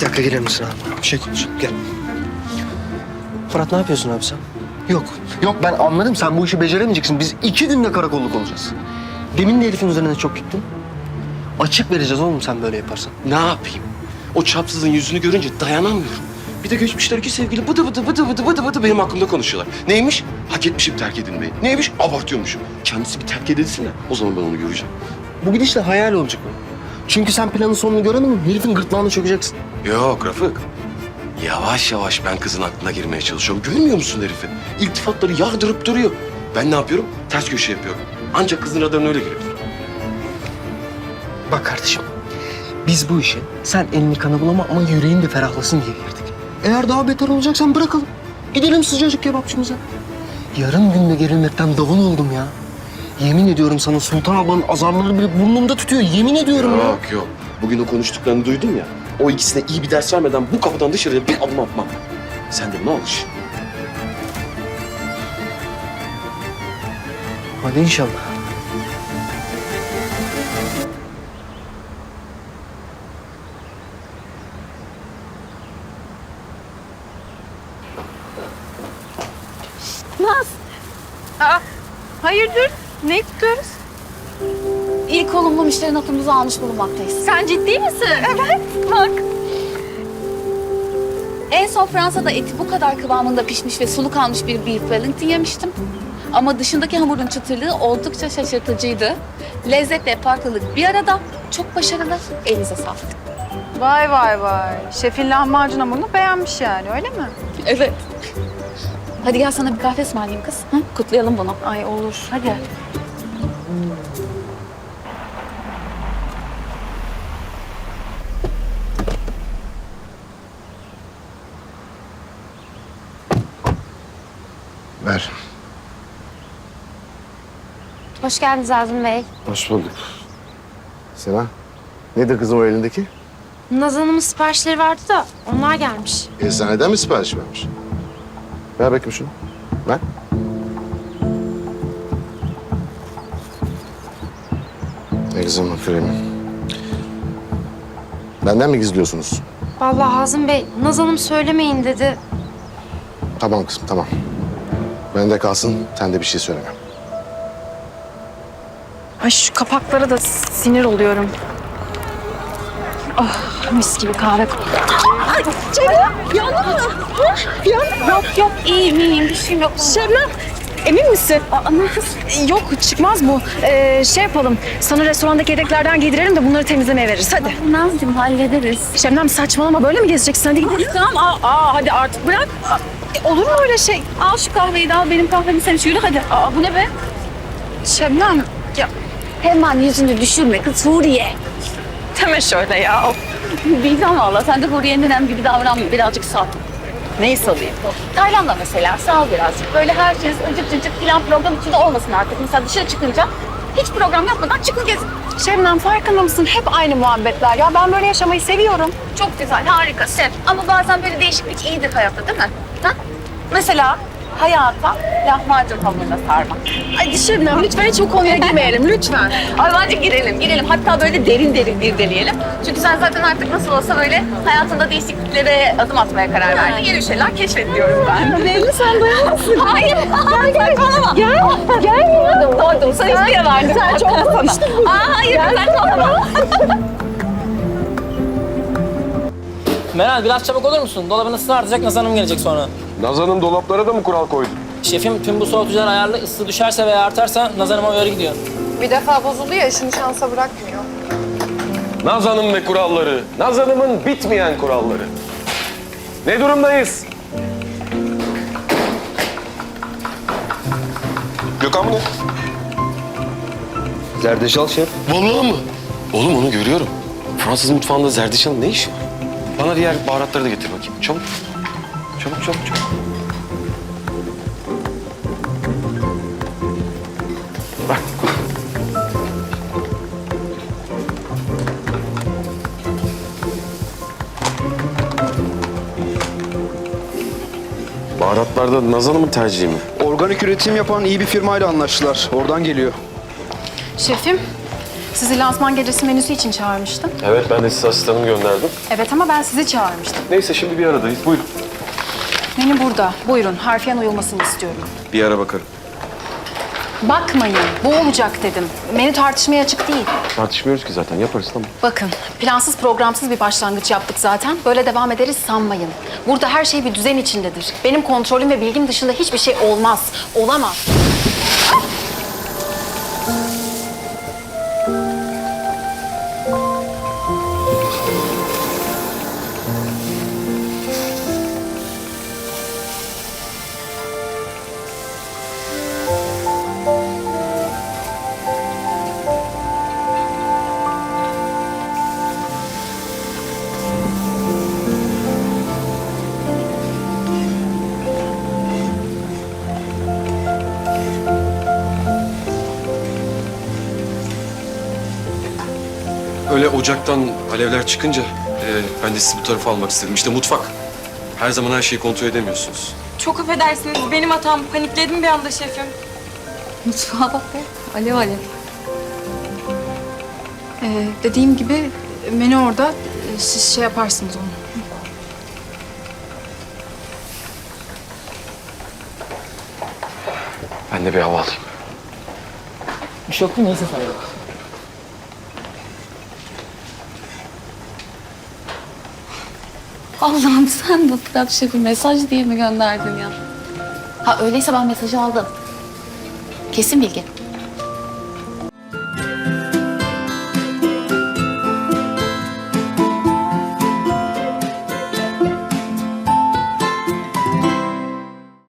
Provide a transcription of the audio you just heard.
Bir dakika gelir misin abi? Bir şey konuşalım. Gel. Fırat ne yapıyorsun abi sen? Yok. Yok ben anladım. Sen bu işi beceremeyeceksin. Biz iki günde karakolluk olacağız. Demin de Elif'in üzerine çok gittin. Açık vereceğiz oğlum sen böyle yaparsan. Ne yapayım? O çapsızın yüzünü görünce dayanamıyorum. Bir de geçmişler iki sevgili bıdı bıdı bıdı bıdı bıdı bıdı benim hakkımda konuşuyorlar. Neymiş? Hak etmişim terk edilmeyi. Neymiş? Abartıyormuşum. Kendisi bir terk edilsin de o zaman ben onu göreceğim. Bu gidişle hayal olacak o. Çünkü sen planın sonunu göremedin. Herifin gırtlağını çökeceksin. Yok Rafık. Yavaş yavaş ben kızın aklına girmeye çalışıyorum. Görmüyor musun herifi? İltifatları yağdırıp duruyor. Ben ne yapıyorum? Ters köşe yapıyorum. Ancak kızın radarına öyle girebilir. Bak kardeşim. Biz bu işe sen elini kana bulama ama yüreğin de ferahlasın diye girdik. Eğer daha beter olacaksan bırakalım. Gidelim sıcacık kebapçımıza. Yarım günde gerilmekten davul oldum ya. Yemin ediyorum sana Sultan ablanın azarları bile burnumda tutuyor. Yemin ediyorum ya. Yok yok. Bugün o konuştuklarını duydum ya. O ikisine iyi bir ders vermeden bu kapıdan dışarıya bir adım atmam. Sen de ne alış? Hadi inşallah. Naz. Aa, hayırdır? Ne kutluyoruz? İlk olumlu müşteri notumuzu almış bulunmaktayız. Sen ciddi misin? Evet. Bak. En son Fransa'da eti bu kadar kıvamında pişmiş ve sulu kalmış bir beef wellington yemiştim. Ama dışındaki hamurun çıtırlığı oldukça şaşırtıcıydı. Lezzetle farklılık bir arada. Çok başarılı. Elinize sağlık. Vay vay vay. Şefin lahmacun hamurunu beğenmiş yani öyle mi? Evet. Hadi gel sana bir kahve ısmarlayayım kız. Hı? Kutlayalım bunu. Ay olur. Hadi. Ver. Hoş geldiniz Azmi Bey. Hoş bulduk. Sena, nedir kızım o elindeki? Naz Hanım'ın siparişleri vardı da onlar gelmiş. Eczaneden mi sipariş vermiş? Ver bakayım şunu. Ver. Kızım aferin. Benden mi gizliyorsunuz? Vallahi Hazım Bey, Naz Hanım söylemeyin dedi. Tamam kızım tamam. Bende kalsın sen de bir şey söyleme. Ay şu kapaklara da sinir oluyorum. Oh mis gibi kahve kokuyor. Ay Cemre yandı mı? Yok yok iyiyim iyiyim bir şeyim yok. Şebnem emin misin? Aa, nasıl? Yok çıkmaz bu. Ee, şey yapalım sana restorandaki yedeklerden giydirelim de bunları temizlemeye veririz hadi. Nazım hallederiz. Şebnem saçmalama böyle mi gezeceksin hadi gidelim. Tamam aa, Aa hadi artık bırak. Aa, e, olur mu öyle şey? al şu kahveyi de al benim kahvemi sen iç yürü hadi. Aa, bu ne be? Şebnem ya Hemen yüzünü düşürme kız Huriye. Deme şöyle ya. Bilmem valla sen de Huriye'nin nenem gibi davranma birazcık sal. Neyi salayım? Tayland'da mesela sağ ol birazcık. Böyle her şey öcük cıcık plan program içinde olmasın artık. Mesela dışarı çıkınca hiç program yapmadan çıkın gezin. Şebnem farkında mısın? Hep aynı muhabbetler ya. Ben böyle yaşamayı seviyorum. Çok güzel, harika, sev. Ama bazen böyle değişiklik iyidir hayatta değil mi? Ha? Mesela hayata lahmacun hamuruna sarmak. Ay Şebnem lütfen hiç o konuya girmeyelim lütfen. Ay bence girelim, girelim. Hatta böyle derin derin irdeleyelim. Çünkü sen zaten artık nasıl olsa böyle hayatında değişikliklere adım atmaya karar verdin. Yeni şeyler keşfediyorum ben. Belli sen dayanamazsın. Hayır, hayır, saçmalama. Gel, gel ya. Doydum. Sana hiçbir yere verdim. Sen çok konuştun. Aa, hayır, saçmalama. Meral biraz çabuk olur musun? Dolabın ısısı artacak, Naz Hanım gelecek sonra. Nazan'ın dolaplara da mı kural koydun? Şefim tüm bu soğutucular ayarlı, ısı düşerse veya artarsa Naz Hanım'a uyarı gidiyor. Bir defa bozuldu ya işini şansa bırakmıyor. Nazan'ın ve kuralları, Nazan'ımın bitmeyen kuralları. Ne durumdayız? Gökhan mı ne? Zerdeçal şef. Vallahi mı? Oğlum onu görüyorum. Fransız mutfağında zerdeçalın ne işi var? Bana diğer baharatları da getir bakayım. Çabuk. Çabuk çabuk çabuk. Bak. Baharatlarda Nazan Hanım'ın tercihi mi? Organik üretim yapan iyi bir firmayla anlaştılar. Oradan geliyor. Şefim, Sizi lansman gecesi menüsü için çağırmıştım. Evet ben de size asistanımı gönderdim. Evet ama ben sizi çağırmıştım. Neyse şimdi bir aradayız. Buyurun. Menü burada. Buyurun. Harfiyen uyulmasını istiyorum. Bir ara bakarım. Bakmayın. Bu olacak dedim. Menü tartışmaya açık değil. Tartışmıyoruz ki zaten yaparız tamam. Bakın, plansız programsız bir başlangıç yaptık zaten. Böyle devam ederiz sanmayın. Burada her şey bir düzen içindedir. Benim kontrolüm ve bilgim dışında hiçbir şey olmaz. Olamaz. Öyle ocaktan alevler çıkınca e, ben de sizi bu tarafa almak istedim. İşte mutfak. Her zaman her şeyi kontrol edemiyorsunuz. Çok affedersiniz. Benim hatam. Panikledim bir anda şefim. Mutfağa bak be. Alev alev. Ee, dediğim gibi menü orada. Ee, Siz şey yaparsınız onu. Ben de bir hava alayım. Bir şey yok mu? Neyse sana. Allah'ım sen de Fırat Şef'i mesaj diye mi gönderdin ya? Ha öyleyse ben mesajı aldım. Kesin bilgi.